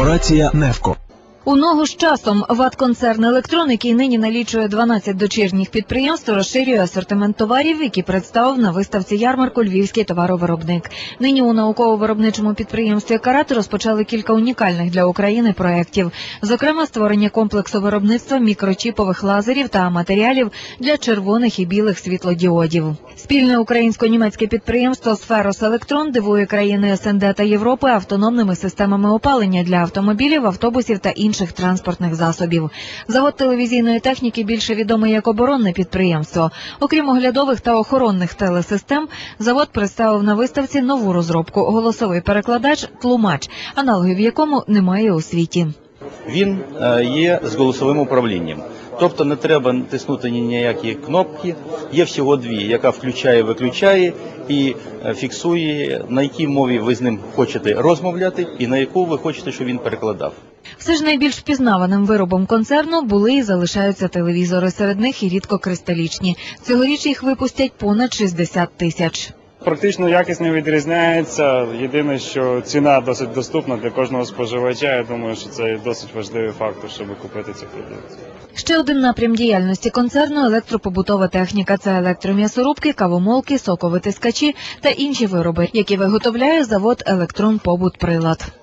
Корпорація Невко. У ногу з часом ВАТ-концерн «Електрон», який нині налічує 12 дочірніх підприємств, розширює асортимент товарів, які представив на виставці ярмарку Львівський товаровиробник. Нині у науково-виробничому підприємстві «Карат» розпочали кілька унікальних для України проєктів. Зокрема, створення комплексу виробництва мікрочіпових лазерів та матеріалів для червоних і білих світлодіодів. Спільне українсько-німецьке підприємство «Сферос Електрон» дивує країни СНД та Європи автономними системами опалення для автомобілів, автобусів та інших транспортних засобів. Завод телевізійної техніки більше відомий як оборонне підприємство. Окрім оглядових та охоронних телесистем, завод представив на виставці нову розробку голосовий перекладач Тлумач, аналогів якому немає у світі. Він е, є з голосовим управлінням. Тобто не треба тиснути ні ніякі кнопки. Є всього дві, яка включає, виключає і е, фіксує, на якій мові ви з ним хочете розмовляти, і на яку ви хочете, щоб він перекладав. Все ж найбільш впізнаваним виробом концерну були і залишаються телевізори. Серед них і рідко кристалічні. Цьогоріч їх випустять понад 60 тисяч. Практично якість не відрізняється. Єдине, що ціна досить доступна для кожного споживача. Я думаю, що це досить важливий фактор, щоб купити цю продукцію. Ще один напрям діяльності концерну електропобутова техніка. Це електром'ясорубки, кавомолки, соковитискачі та інші вироби, які виготовляє завод Електрон Побут Прилад.